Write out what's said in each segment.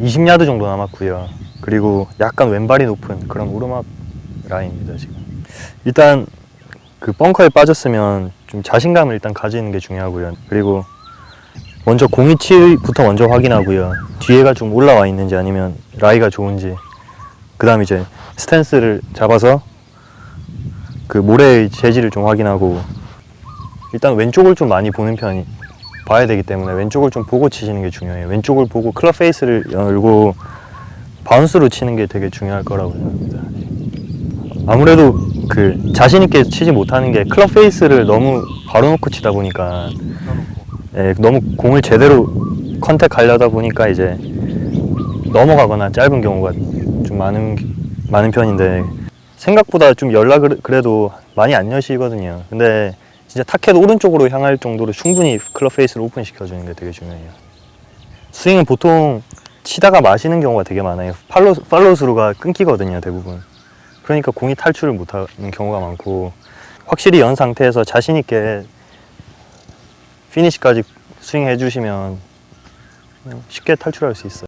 20야드 정도 남았고요. 그리고 약간 왼발이 높은 그런 오르막 라인입니다 지금. 일단 그 벙커에 빠졌으면 좀 자신감을 일단 가지는 게 중요하고요. 그리고 먼저 공이치부터 먼저 확인하고요. 뒤에가 좀 올라와 있는지 아니면 라이가 좋은지. 그 다음 이제 스탠스를 잡아서 그 모래의 재질을 좀 확인하고 일단 왼쪽을 좀 많이 보는 편이 봐야 되기 때문에 왼쪽을 좀 보고 치시는 게 중요해요. 왼쪽을 보고 클럽 페이스를 열고 바운스로 치는 게 되게 중요할 거라고 생각합니다. 아무래도 그 자신 있게 치지 못하는 게 클럽 페이스를 너무 바로 놓고 치다 보니까 예, 너무 공을 제대로 컨택하려다 보니까 이제 넘어가거나 짧은 경우가 좀 많은 많은 편인데 생각보다 좀 연락을 그래도 많이 안 여시거든요. 근데 진짜 타켓 오른쪽으로 향할 정도로 충분히 클럽 페이스를 오픈 시켜주는 게 되게 중요해요. 스윙은 보통 치다가 마시는 경우가 되게 많아요. 팔로 팔로스루가 끊기거든요, 대부분. 그러니까 공이 탈출을 못하는 경우가 많고 확실히 연 상태에서 자신 있게 피니시까지 스윙해 주시면 쉽게 탈출할 수 있어요.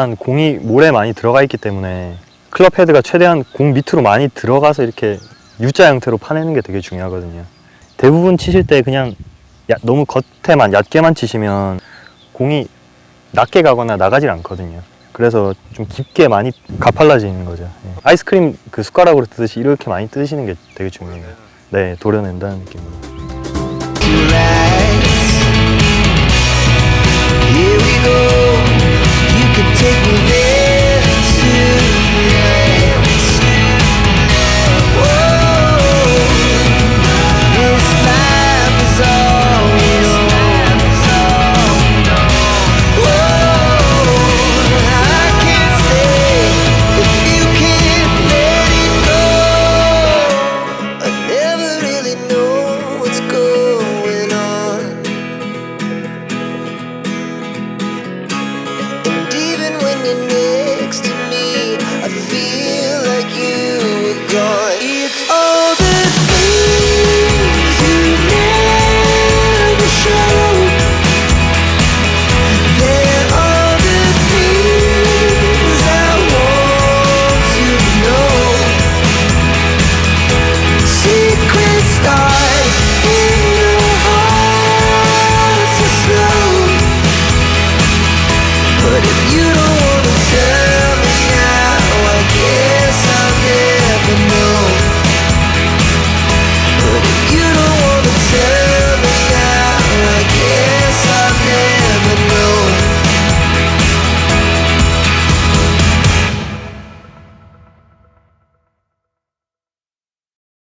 일단 공이 모래 많이 들어가 있기 때문에 클럽 헤드가 최대한 공 밑으로 많이 들어가서 이렇게 U자 형태로 파내는 게 되게 중요하거든요. 대부분 치실 때 그냥 야- 너무 겉에만 얕게만 치시면 공이 낮게 가거나 나가질 않거든요. 그래서 좀 깊게 많이 가팔라지는 거죠. 예. 아이스크림 그 숟가락으로 뜨듯이 이렇게 많이 뜨시는 게 되게 중요해요. 네, 도려낸다는 느낌으로.